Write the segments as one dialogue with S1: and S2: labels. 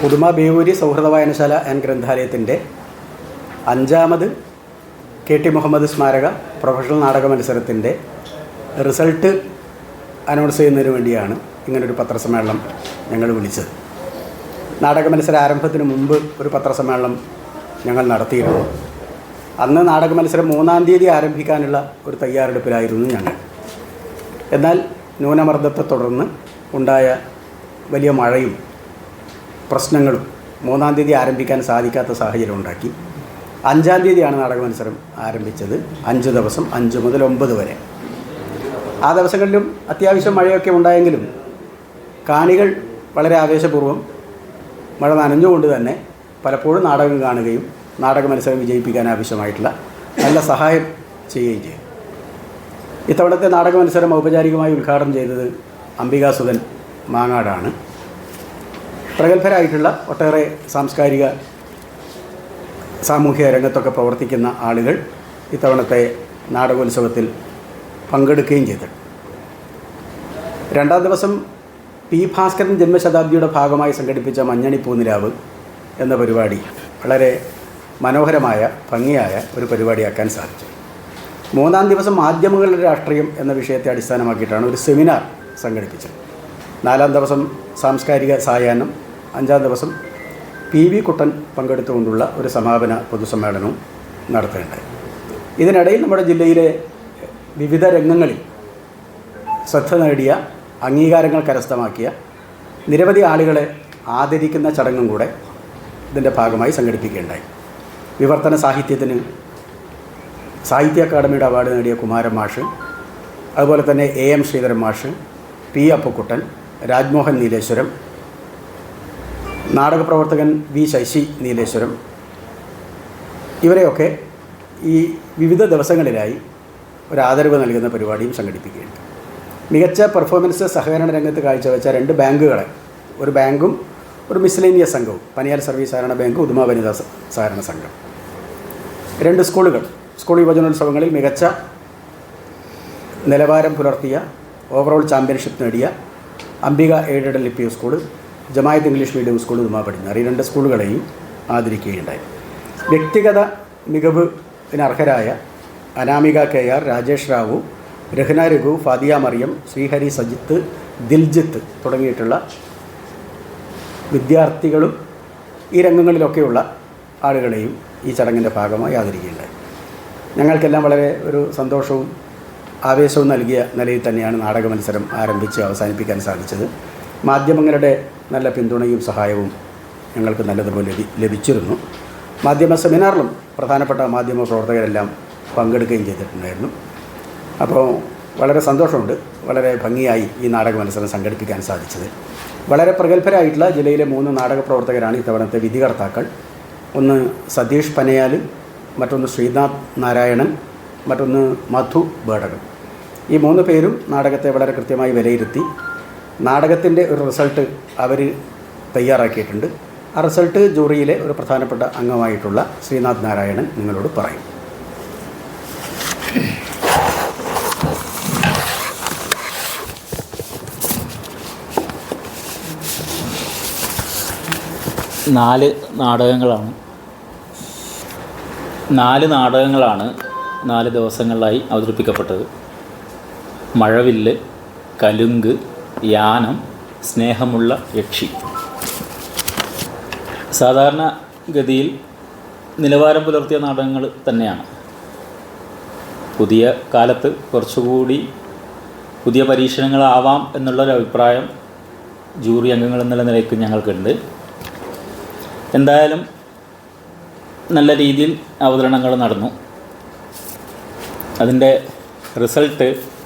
S1: പുതുമ ബേവൂരി സൗഹൃദ വായനശാല ആൻഡ് ഗ്രന്ഥാലയത്തിന്റെ അഞ്ചാമത് കെ ടി മുഹമ്മദ് സ്മാരക പ്രൊഫഷണൽ നാടക മത്സരത്തിന്റെ റിസൾട്ട് അനൗൺസ് ചെയ്യുന്നതിന് വേണ്ടിയാണ് ഇങ്ങനൊരു പത്രസമ്മേളനം ഞങ്ങൾ വിളിച്ചത്. നാടക മത്സര ആരംഭത്തിന് മുമ്പ് ഒരു പത്രസമ്മേളനം ഞങ്ങൾ നടത്തിയിരുന്നു. അന്ന് നാടക മത്സരം മൂന്നാം തീയതി ആരംഭിക്കാനുള്ള ഒരു തയ്യാറെടുപ്പിലായിരുന്നു ഞങ്ങൾ. എന്നാൽ ന്യൂനമർദ്ദത്തെ തുടർന്ന് ഉണ്ടായ വലിയ മഴയും പ്രശ്നങ്ങളും മൂന്നാം തീയതി ആരംഭിക്കാൻ സാധിക്കാത്ത സാഹചര്യം ഉണ്ടാക്കി. അഞ്ചാം തീയതിയാണ് നാടക മത്സരം ആരംഭിച്ചത്. അഞ്ച് ദിവസം അഞ്ച് മുതൽ ഒമ്പത് വരെ. ആ ദിവസങ്ങളിലും അത്യാവശ്യം മഴയൊക്കെ ഉണ്ടായെങ്കിലും കാണികൾ വളരെ ആവേശപൂർവം മഴ നനഞ്ഞുകൊണ്ട് തന്നെ പലപ്പോഴും നാടകം കാണുകയും നാടക മത്സരം വിജയിപ്പിക്കാൻ ആവശ്യമായിട്ടുള്ള നല്ല സഹായം ചെയ്യുകയും ചെയ്യും ഇത്തവണത്തെ നാടക മത്സരം ഔപചാരികമായി ഉദ്ഘാടനം ചെയ്തത് അംബികാസുധൻ മാങ്ങാടാണ്. പ്രഗത്ഭരായിട്ടുള്ള ഒട്ടേറെ സാംസ്കാരിക സാമൂഹ്യ രംഗത്തൊക്കെ പ്രവർത്തിക്കുന്ന ആളുകൾ ഇത്തവണത്തെ നാടകോത്സവത്തിൽ പങ്കെടുക്കുകയും ചെയ്തു. രണ്ടാം ദിവസം പി ഭാസ്കരൻ ജന്മശതാബ്ദിയുടെ ഭാഗമായി സംഘടിപ്പിച്ച മഞ്ഞണി പൂനിലാവ് എന്ന പരിപാടി വളരെ മനോഹരമായ ഭംഗിയായ ഒരു പരിപാടിയാക്കാൻ സാധിച്ചു. മൂന്നാം ദിവസം മാധ്യമങ്ങളുടെ രാഷ്ട്രീയം എന്ന വിഷയത്തെ അടിസ്ഥാനമാക്കിയിട്ടാണ് ഒരു സെമിനാർ സംഘടിപ്പിച്ചത്. നാലാം ദിവസം സാംസ്കാരിക സായാഹ്നം അഞ്ചാം ദിവസം പി വി കുട്ടൻ പങ്കെടുത്തുകൊണ്ടുള്ള ഒരു സമാപന പൊതുസമ്മേളനവും നടത്തുകയുണ്ടായി. ഇതിനിടയിൽ നമ്മുടെ ജില്ലയിലെ വിവിധ രംഗങ്ങളിൽ ശ്രദ്ധ നേടിയ അംഗീകാരങ്ങൾ കരസ്ഥമാക്കിയ നിരവധി ആളുകളെ ആദരിക്കുന്ന ചടങ്ങും കൂടെ ഇതിന്റെ ഭാഗമായി സംഘടിപ്പിക്കുകയുണ്ടായി. വിവർത്തന സാഹിത്യത്തിന് സാഹിത്യ അക്കാദമിയുടെ അവാർഡ് നേടിയ കുമാരൻ മാഷ് അതുപോലെ തന്നെ എ എം ശ്രീധരൻ മാഷ് പി അപ്പുക്കുട്ടൻ രാജ്മോഹൻ നീലേശ്വരം നാടകപ്രവർത്തകൻ വി ശശി നീലേശ്വരം. ഇവരെയൊക്കെ ഈ വിവിധ ദിവസങ്ങളിലായി ഒരു ആദരവ് നൽകുന്ന പരിപാടിയും സംഘടിപ്പിക്കുകയുണ്ട്. മികച്ച പെർഫോമൻസ് സഹകരണ രംഗത്ത് കാഴ്ചവെച്ച രണ്ട് ബാങ്കുകളെ ഒരു ബാങ്കും ഒരു മിസ്ലേനിയസ് സംഘവും പനിയാൽ സർവീസ് സഹകരണ ബാങ്ക് ഉദുമ വനിതാ സഹകരണ സംഘം. രണ്ട് സ്കൂളുകൾ സ്കൂൾ യുവജനോത്സവങ്ങളിൽ മികച്ച നിലവാരം പുലർത്തിയ ഓവറോൾ ചാമ്പ്യൻഷിപ്പ് നേടിയ Ambika aided L school Jamaath English medium school Uduma പഠിക്കുന്നത് ഈ രണ്ട് സ്കൂളുകളെയും ആദരിക്കുകയുണ്ടായി. വ്യക്തിഗത മികവ് അർഹരായ അനാമിക കെ ആർ രാജേഷ് റാവു രഹ്ന രഘു ഫാദിയ മറിയം ശ്രീഹരി സജിത്ത് ദിൽജിത്ത് തുടങ്ങിയിട്ടുള്ള വിദ്യാർത്ഥികളും ഈ രംഗങ്ങളിലൊക്കെയുള്ള ആളുകളെയും ഈ ചടങ്ങിന്റെ ഭാഗമായി ആദരിക്കുകയുണ്ടായി. ഞങ്ങൾക്കെല്ലാം വളരെ ഒരു സന്തോഷവും ആവേശവും നൽകിയ നിലയിൽ തന്നെയാണ് നാടക മത്സരം ആരംഭിച്ച് അവസാനിപ്പിക്കാൻ സാധിച്ചത്. മാധ്യമങ്ങളുടെ നല്ല പിന്തുണയും സഹായവും ഞങ്ങൾക്ക് നല്ലതുപോലെ ലഭി ലഭിച്ചിരുന്നു. മാധ്യമ സെമിനാറിലും പ്രധാനപ്പെട്ട മാധ്യമ പ്രവർത്തകരെല്ലാം പങ്കെടുക്കുകയും ചെയ്തിട്ടുണ്ടായിരുന്നു. അപ്പോൾ വളരെ സന്തോഷമുണ്ട്. വളരെ ഭംഗിയായി ഈ നാടക മത്സരം സംഘടിപ്പിക്കാൻ സാധിച്ചത്. വളരെ പ്രഗത്ഭരായിട്ടുള്ള ജില്ലയിലെ മൂന്ന് നാടക പ്രവർത്തകരാണ് ഇത്തവണത്തെ വിധികർത്താക്കൾ. ഒന്ന് സതീഷ് പനയാൽ മറ്റൊന്ന് ശ്രീനാഥ് നാരായണൻ മറ്റൊന്ന് മധു ബേടകം. ഈ മൂന്ന് പേരും നാടകത്തെ വളരെ കൃത്യമായി വിലയിരുത്തി നാടകത്തിന്റെ ഒരു റിസൾട്ട് അവർ തയ്യാറാക്കിയിട്ടുണ്ട്. ആ റിസൾട്ട് ജൂറിയിലെ ഒരു പ്രധാനപ്പെട്ട അംഗമായിട്ടുള്ള ശ്രീനാഥ് നാരായണൻ നിങ്ങളോട് പറയും.
S2: നാല് നാടകങ്ങളാണ്. നാല് നാടകങ്ങളാണ് നാല് ദിവസങ്ങളിലായി അവതരിപ്പിക്കപ്പെട്ടത്. മഴവില്ല് കലുങ്ക് യാനം സ്നേഹമുള്ള യക്ഷി. സാധാരണ ഗതിയിൽ നിലവാരം പുലർത്തിയ നാടകങ്ങൾ തന്നെയാണ്. പുതിയ കാലത്ത് കുറച്ചുകൂടി പുതിയ പരീക്ഷണങ്ങളാവാം എന്നുള്ളൊരു അഭിപ്രായം ജൂറി അംഗങ്ങൾ എന്നുള്ള നിലയ്ക്ക് ഞങ്ങൾക്കുണ്ട്. എന്തായാലും നല്ല രീതിയിൽ അവതരണങ്ങൾ നടന്നു. അതിന്റെ റിസൾട്ട്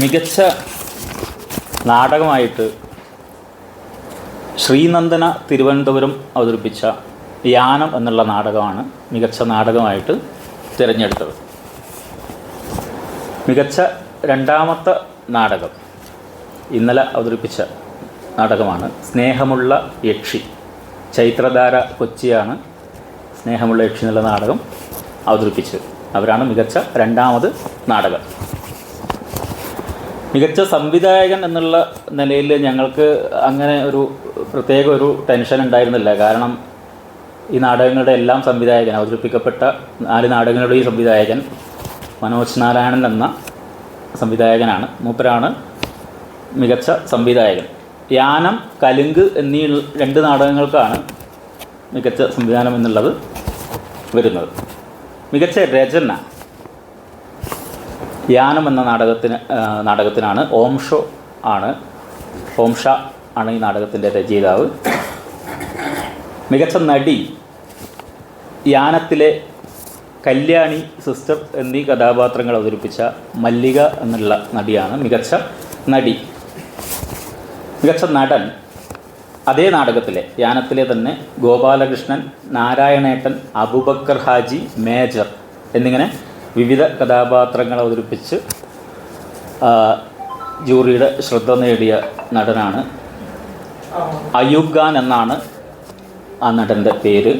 S2: മികച്ച നാടകമായിട്ട് ശ്രീനന്ദന തിരുവനന്തപുരം അവതരിപ്പിച്ച യാനം എന്നുള്ള നാടകമാണ് മികച്ച നാടകമായിട്ട് തിരഞ്ഞെടുത്തത്. മികച്ച രണ്ടാമത്തെ നാടകം ഇന്നലെ അവതരിപ്പിച്ച നാടകമാണ് സ്നേഹമുള്ള യക്ഷി. ചൈത്രധാര കൊച്ചിയാണ് സ്നേഹമുള്ള യക്ഷി എന്നുള്ള നാടകം അവതരിപ്പിച്ചത്. അവരാണ് മികച്ച രണ്ടാമത് നാടകം മികച്ച സംവിധായകൻ എന്നുള്ള നിലയിൽ ഞങ്ങൾക്ക് അങ്ങനെ ഒരു പ്രത്യേക ഒരു ടെൻഷൻ ഉണ്ടായിരുന്നില്ല. കാരണം ഈ നാടകങ്ങളുടെ എല്ലാം സംവിധായകൻ അവതരിപ്പിക്കപ്പെട്ട നാല് നാടകങ്ങളുടെയും സംവിധായകൻ മനോജ് നാരായണൻ എന്ന സംവിധായകനാണ്. മൂപ്പരാണ് മികച്ച സംവിധായകൻ. യാനം കലുങ്ക് എന്നീ രണ്ട് നാടകങ്ങൾക്കാണ് മികച്ച സംവിധാനം എന്നുള്ളത് വരുന്നത്. മികച്ച രചന. യാനം എന്ന നാടകത്തിന് നാടകത്തിനാണ് ഓംഷോ ആണ്. ഓംഷ ആണ് ഈ നാടകത്തിന്റെ രചയിതാവ്. മികച്ച നടി യാനത്തിലെ കല്യാണി സിസ്റ്റർ എന്നീ കഥാപാത്രങ്ങൾ അവതരിപ്പിച്ച മല്ലിക എന്നുള്ള നടിയാണ് മികച്ച നടി. മികച്ച നടൻ അതേ നാടകത്തിലെ യാനത്തിലെ തന്നെ ഗോപാലകൃഷ്ണൻ നാരായണേട്ടൻ അബുബക്കർ ഹാജി മേജർ എന്നിങ്ങനെ വിവിധ കഥാപാത്രങ്ങൾ അവതരിപ്പിച്ച് ജൂറിയുടെ ശ്രദ്ധ നേടിയ നടനാണ് അയൂബ് ഖാൻ എന്നാണ് ആ നടന്റെ പേര്.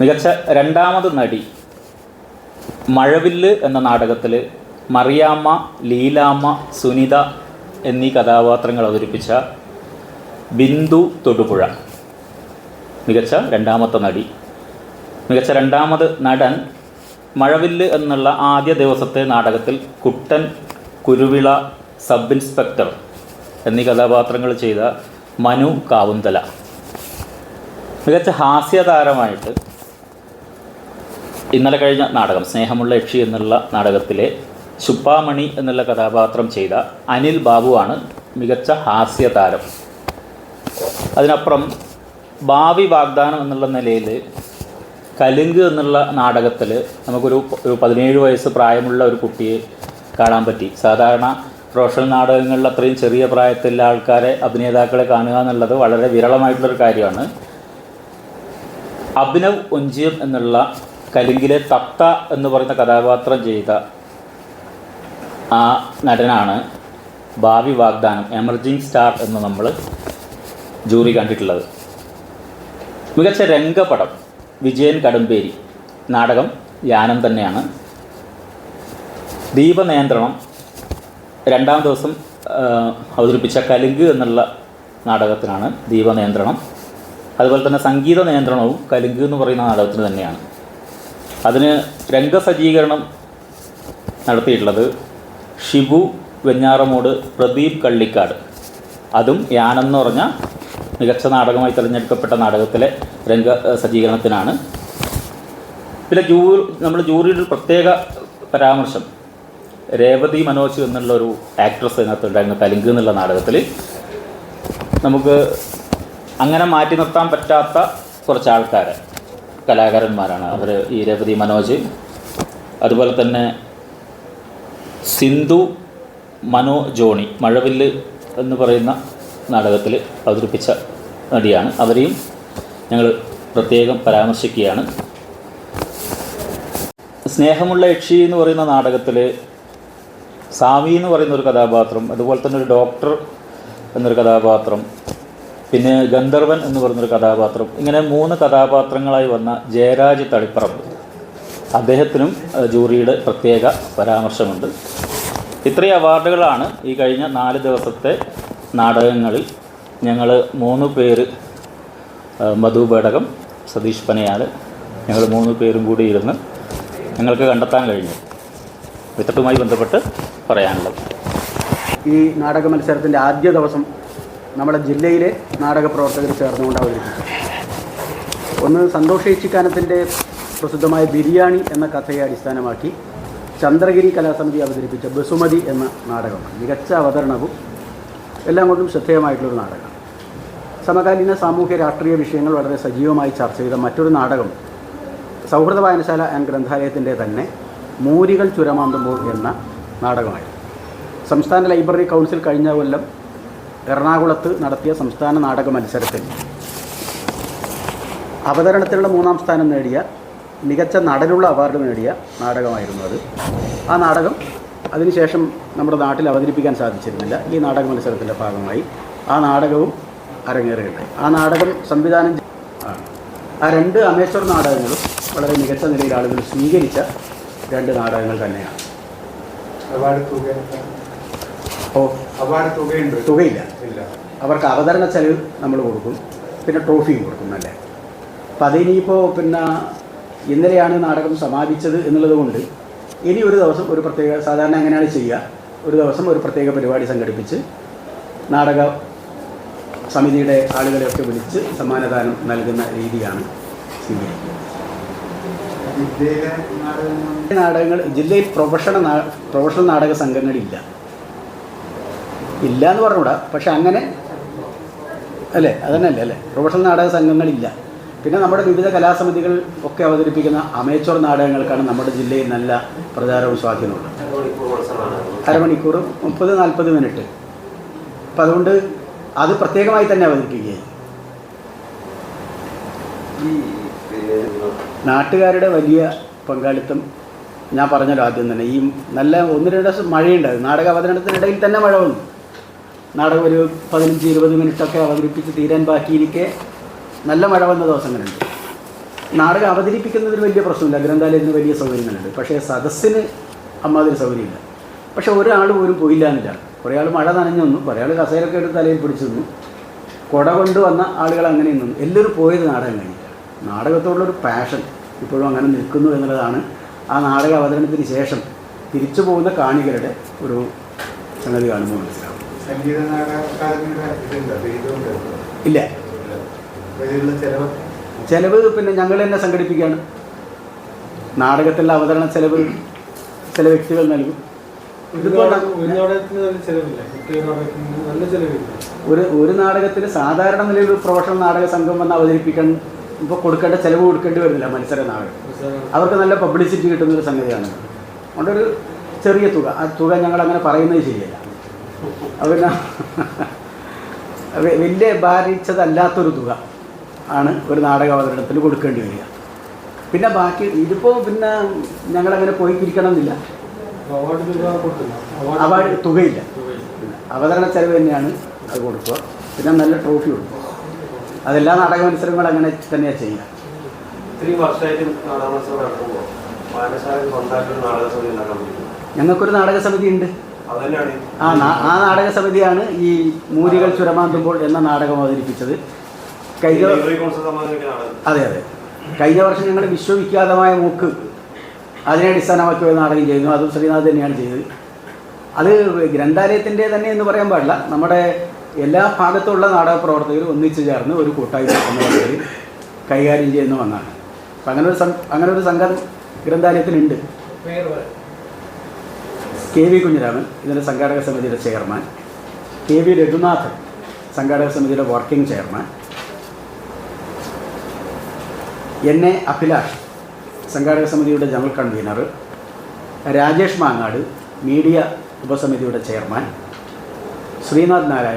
S2: മികച്ച രണ്ടാമത് നടി മഴവില്ല് എന്ന നാടകത്തിൽ മറിയാമ്മ ലീലാമ്മ സുനിത എന്നീ കഥാപാത്രങ്ങൾ അവതരിപ്പിച്ച ബിന്ദു തൊടുപുഴ. മികച്ച രണ്ടാമത്തെ നടി. മികച്ച രണ്ടാമത് നടൻ മഴവില്ല് എന്നുള്ള ആദ്യ ദിവസത്തെ നാടകത്തിൽ കുട്ടൻ കുരുവിള സബ് ഇൻസ്പെക്ടർ എന്നീ കഥാപാത്രങ്ങൾ ചെയ്ത മനു കാവുന്തല. മികച്ച ഹാസ്യതാരമായിട്ട് ഇന്നലെ കഴിഞ്ഞ നാടകം സ്നേഹമുള്ള യക്ഷി എന്നുള്ള നാടകത്തിലെ ശുപ്പാമണി എന്നുള്ള കഥാപാത്രം ചെയ്ത അനിൽ ബാബുവാണ് മികച്ച ഹാസ്യതാരം. അതിനപ്പുറം ഭാവി വാഗ്ദാനം എന്നുള്ള നിലയിൽ കലുങ്ക് എന്നുള്ള നാടകത്തിൽ നമുക്കൊരു ഒരു പതിനേഴ് വയസ്സ് പ്രായമുള്ള ഒരു കുട്ടിയെ കാണാൻ പറ്റി. സാധാരണ പ്രൊഫഷണൽ നാടകങ്ങളിൽ അത്രയും ചെറിയ പ്രായത്തിലുള്ള ആൾക്കാരെ അഭിനേതാക്കളെ കാണുക എന്നുള്ളത് വളരെ വിരളമായിട്ടുള്ളൊരു കാര്യമാണ്. അഭിനവ് ഒഞ്ചിയം എന്നുള്ള കലിങ്കിലെ തത്ത എന്ന് പറയുന്ന കഥാപാത്രം ചെയ്ത ആ നടനാണ് ഭാവി വാഗ്ദാനം എമർജിങ് സ്റ്റാർ എന്ന് നമ്മൾ ജൂറി കണ്ടിട്ടുള്ളത്. മികച്ച രംഗപടം. വിജയൻ കടമ്പേരി നാടകം യാനം തന്നെയാണ്. ദീപനിയന്ത്രണം രണ്ടാം ദിവസം അവതരിപ്പിച്ച കലുങ്ക് എന്നുള്ള നാടകത്തിനാണ് ദീപനിയന്ത്രണം. അതുപോലെ തന്നെ സംഗീത നിയന്ത്രണവും കലുങ്ക് എന്ന് പറയുന്ന നാടകത്തിന് തന്നെയാണ്. അതിന് രംഗസജ്ജീകരണം നടത്തിയിട്ടുള്ളത് ഷിബു വെഞ്ഞാറമൂട് പ്രദീപ് കള്ളിക്കാട്. അതും യാനം എന്ന് പറഞ്ഞ മികച്ച നാടകമായി തിരഞ്ഞെടുക്കപ്പെട്ട നാടകത്തിലെ രംഗ സജ്ജീകരണത്തിനാണ്. പിന്നെ ജൂ നമ്മൾ ജൂറിയുടെ ഒരു പ്രത്യേക പരാമർശം. രേവതി മനോജ് എന്നുള്ള ഒരു ആക്ട്രസ് അതിനകത്ത് ഉണ്ടായിരുന്ന കലിങ്ക് എന്നുള്ള നാടകത്തിൽ നമുക്ക് അങ്ങനെ മാറ്റി നിർത്താൻ പറ്റാത്ത കുറച്ച് ആൾക്കാർ കലാകാരന്മാരാണ്. അവർ ഈ രേവതി മനോജ് അതുപോലെ തന്നെ സിന്ധു മനോ ജോണി മഴവില്ല് എന്ന് പറയുന്ന നാടകത്തിൽ അവതരിപ്പിച്ച നടിയാണ്. അവരെയും ഞങ്ങൾ പ്രത്യേകം പരാമർശിക്കുകയാണ്. സ്നേഹമുള്ള യക്ഷി എന്ന് പറയുന്ന നാടകത്തിൽ സാമി എന്ന് പറയുന്ന ഒരു കഥാപാത്രം അതുപോലെ തന്നെ ഒരു ഡോക്ടർ എന്നൊരു കഥാപാത്രം പിന്നെ ഗന്ധർവൻ എന്ന് പറയുന്നൊരു കഥാപാത്രം ഇങ്ങനെ മൂന്ന് കഥാപാത്രങ്ങളായി വന്ന ജയരാജ് തളിപ്പറമ്പ്. അദ്ദേഹത്തിനും ജൂറിയുടെ പ്രത്യേക പരാമർശമുണ്ട്. ഇത്രയും അവാർഡുകളാണ് ഈ കഴിഞ്ഞ നാല് ദിവസത്തെ നാടകങ്ങളിൽ ഞങ്ങൾ മൂന്ന് പേര് മധു പേടകം സതീഷ് പനയാൽ ഞങ്ങൾ മൂന്ന് പേരും കൂടി ഇരുന്ന് ഞങ്ങൾക്ക് കണ്ടെത്താൻ കഴിഞ്ഞു. വിത്തട്ടുമായി ബന്ധപ്പെട്ട് പറയാനുള്ളത്.
S1: ഈ നാടക മത്സരത്തിന്റെ ആദ്യ ദിവസം നമ്മുടെ ജില്ലയിലെ നാടക പ്രവർത്തകർ ചേർന്നുകൊണ്ട് ഒന്ന് സന്തോഷ് ഏച്ചിക്കാനത്തിന്റെ പ്രസിദ്ധമായ ബിരിയാണി എന്ന കഥയെ അടിസ്ഥാനമാക്കി ചന്ദ്രഗിരി കലാസമിതി അവതരിപ്പിച്ച ബസുമതി എന്ന നാടകം മികച്ച അവതരണവും എല്ലാം കൊണ്ടും ശ്രദ്ധേയമായിട്ടുള്ളൊരു നാടകമാണ് സമകാലീന സാമൂഹ്യ രാഷ്ട്രീയ വിഷയങ്ങൾ വളരെ സജീവമായി ചർച്ച ചെയ്ത മറ്റൊരു നാടകം സൗഹൃദ വായനശാല ആൻഡ് ഗ്രന്ഥാലയത്തിന്റെ തന്നെ മൂരികൾ ചുരമാന്തുമ്പോൾ എന്ന നാടകമായിരുന്നു. സംസ്ഥാന ലൈബ്രറി കൗൺസിൽ കഴിഞ്ഞ കൊല്ലം എറണാകുളത്ത് നടത്തിയ സംസ്ഥാന നാടക മത്സരത്തിൽ അവതരണത്തിലുള്ള മൂന്നാം സ്ഥാനം നേടിയ മികച്ച നടനുള്ള അവാർഡ് നേടിയ നാടകമായിരുന്നു അത്. ആ നാടകം അതിനുശേഷം നമ്മുടെ നാട്ടിൽ അവതരിപ്പിക്കാൻ സാധിച്ചിരുന്നില്ല. ഈ നാടക മത്സരത്തിന്റെ ഭാഗമായി. ആ നാടകവും അരങ്ങേറുകയുണ്ടായി. ആ നാടകം സംവിധാനം ആ രണ്ട് അമേശ്വർ നാടകങ്ങളും വളരെ മികച്ച നിലയിൽ ആളുകൾ സ്വീകരിച്ച രണ്ട് നാടകങ്ങൾ തന്നെയാണ്. ഓ. തുകയില്ല. അവർക്ക് അവതരണ ചെലവ് നമ്മൾ കൊടുക്കും. പിന്നെ ട്രോഫിയും കൊടുക്കും അല്ലേ? അപ്പം അതിനിപ്പോൾ പിന്നെ ഇന്നലെയാണ് നാടകം സമാപിച്ചത് എന്നുള്ളത് കൊണ്ട് ഇനി ഒരു ദിവസം ഒരു പ്രത്യേക സാധാരണ എങ്ങനെയാണ് ചെയ്യുക? ഒരു ദിവസം ഒരു പ്രത്യേക പരിപാടി സംഘടിപ്പിച്ച് നാടക സമിതിയുടെ ആളുകളെയൊക്കെ വിളിച്ച് സമ്മാനദാനം നൽകുന്ന രീതിയാണ് സ്വീകരിക്കുന്നത്
S3: നാടകങ്ങൾ?
S1: ജില്ലയിൽ പ്രൊഫഷണൽ പ്രൊഫഷണൽ നാടക സംഘങ്ങളില്ല ഇല്ല. എന്ന് പറഞ്ഞുകൂടാ പക്ഷെ അങ്ങനെ അല്ലേ? അതന്നെയല്ലേ അല്ലേ? പ്രൊഫഷണൽ നാടക സംഘങ്ങളില്ല. പിന്നെ നമ്മുടെ വിവിധ കലാസമിതികൾ ഒക്കെ അവതരിപ്പിക്കുന്ന അമേച്ചോർ നാടകങ്ങൾക്കാണ് നമ്മുടെ ജില്ലയിൽ നല്ല പ്രചാരവും സ്വാധീനമുള്ളത് അരമണിക്കൂർ മുപ്പത് നാൽപ്പത് മിനിറ്റ്. അപ്പം അതുകൊണ്ട് അത് പ്രത്യേകമായി തന്നെ അവതരിപ്പിക്കുകയായി നാട്ടുകാരുടെ വലിയ പങ്കാളിത്തം ഞാൻ പറഞ്ഞല്ലോ ആദ്യം തന്നെ. ഈ നല്ല ഒന്ന് രണ്ട് ദിവസം മഴയുണ്ടായിരുന്നു. നാടക അവതരണത്തിനിടയിൽ തന്നെ മഴ വന്നു. നാടകം ഒരു പതിനഞ്ച് ഇരുപത് മിനിറ്റൊക്കെ അവതരിപ്പിച്ച് തീരാൻ ബാക്കിയിരിക്കെ നല്ല മഴ വന്ന ദിവസങ്ങളുണ്ട്. നാടകം അവതരിപ്പിക്കുന്നതിന് വലിയ പ്രശ്നമില്ല. ഗ്രന്ഥാലയത്തിന് വലിയ സൗകര്യങ്ങളുണ്ട്. പക്ഷേ സദസ്സിന് അമ്മാതിരി സൗകര്യമില്ല. പക്ഷെ ഒരാൾ പോലും പോയില്ല എന്നില്ല. കുറേ ആൾ മഴ നനഞ്ഞു നിന്നു. കുറേ ആൾ കസേരൊക്കെ എടുത്ത് തലയിൽ പിടിച്ചു നിന്നു. കുട കൊണ്ടുവന്ന ആളുകൾ അങ്ങനെ നിന്നു. എല്ലാവരും പോയത് നാടകം കഴിഞ്ഞില്ല. നാടകത്തോടുള്ളൊരു പാഷൻ ഇപ്പോഴും അങ്ങനെ നിൽക്കുന്നു എന്നുള്ളതാണ് ആ നാടക അവതരണത്തിന് ശേഷം തിരിച്ചു പോകുന്ന കാണികളുടെ ഒരു സംഗതി കാണുമ്പോൾ മനസ്സിലാവും ഇല്ല.
S3: ചെലവ്?
S1: പിന്നെ ഞങ്ങൾ തന്നെ സംഘടിപ്പിക്കുകയാണ്. നാടകത്തിലെ അവതരണ ചെലവ് ചില വ്യക്തികൾ നൽകും.
S4: ഒരു
S1: ഒരു ഒരു നാടകത്തിൽ സാധാരണ നിലയിൽ ഒരു പ്രൊഫഷണൽ നാടക സംഘം വന്ന് അവതരിപ്പിക്കാൻ ഇപ്പോൾ കൊടുക്കേണ്ട ചിലവ് കൊടുക്കേണ്ടി വരുന്നില്ല മത്സര നാടകം. അവർക്ക് നല്ല പബ്ലിസിറ്റി കിട്ടുന്ന ഒരു സംഗതിയാണ്. അതുകൊണ്ടൊരു ചെറിയ തുക. ആ തുക ഞങ്ങൾ അങ്ങനെ പറയുന്നത് ശരിയല്ല. പിന്നെ വലിയ ഭാരിച്ചതല്ലാത്തൊരു തുക. ആണ് ഒരു നാടക അവതരണത്തിന് കൊടുക്കേണ്ടി വരിക. പിന്നെ ബാക്കി ഇതിപ്പോൾ പിന്നെ ഞങ്ങളങ്ങനെ പോയി പിരിക്കണം എന്നില്ല
S4: അവാർഡ് തുക
S1: അവാർഡ് തുകയില്ല. അവതരണ ചെലവ് തന്നെയാണ് അത് കൊടുക്കുക. പിന്നെ നല്ല ട്രോഫി കൊടുക്കുക. അതെല്ലാ നാടക മത്സരങ്ങളും അങ്ങനെ തന്നെയാണ് ചെയ്യുക.
S5: ഇത്രയും വർഷമായിട്ട് നാടക മത്സരം നടക്കുമ്പോൾ വായനശാലയിൽ സ്വന്തമായിട്ട് ഒരു നാടക സമിതി ഉണ്ടാക്കാൻ
S1: ഞങ്ങൾക്കൊരു നാടക സമിതി ഉണ്ട്. ആ നാടക സമിതിയാണ് ഈ മൂരികൾ ചുരമാന്തുമ്പോൾ എന്ന നാടകം അവതരിപ്പിച്ചത്. കഴിഞ്ഞ അതെ അതെ. കഴിഞ്ഞ വർഷം ഞങ്ങൾ വിശ്വവിഖ്യാതമായ മൂക്ക് അതിനെ അടിസ്ഥാനമാക്കി ഒരു നാടകം ചെയ്യുന്നു അതും ശ്രീനാഥ് തന്നെയാണ് ചെയ്തത്. അത് ഗ്രന്ഥാലയത്തിന്റെ തന്നെ എന്ന് പറയാൻ പാടില്ല. നമ്മുടെ എല്ലാ ഭാഗത്തുള്ള നാടക പ്രവർത്തകർ ഒന്നിച്ചു ചേർന്ന് ഒരു കൂട്ടായ്മ എന്ന നിലയിൽ കൈകാര്യം ചെയ്യുന്ന ഒന്നാണ്. അപ്പം അങ്ങനെ ഒരു അങ്ങനെ ഒരു സംഘം ഗ്രന്ഥാലയത്തിനുണ്ട്. കെ വി കുഞ്ഞിരാമൻ ഇതിന്റെ സംഘാടക സമിതിയുടെ ചെയർമാൻ. കെ വി രഘുനാഥൻ സംഘാടക സമിതിയുടെ working chairman. N A Abhilash സംഘാടക സമിതിയുടെ general convener Rajesh Mangad media ഉപസമിതിയുടെ chairman Sreenath Narayan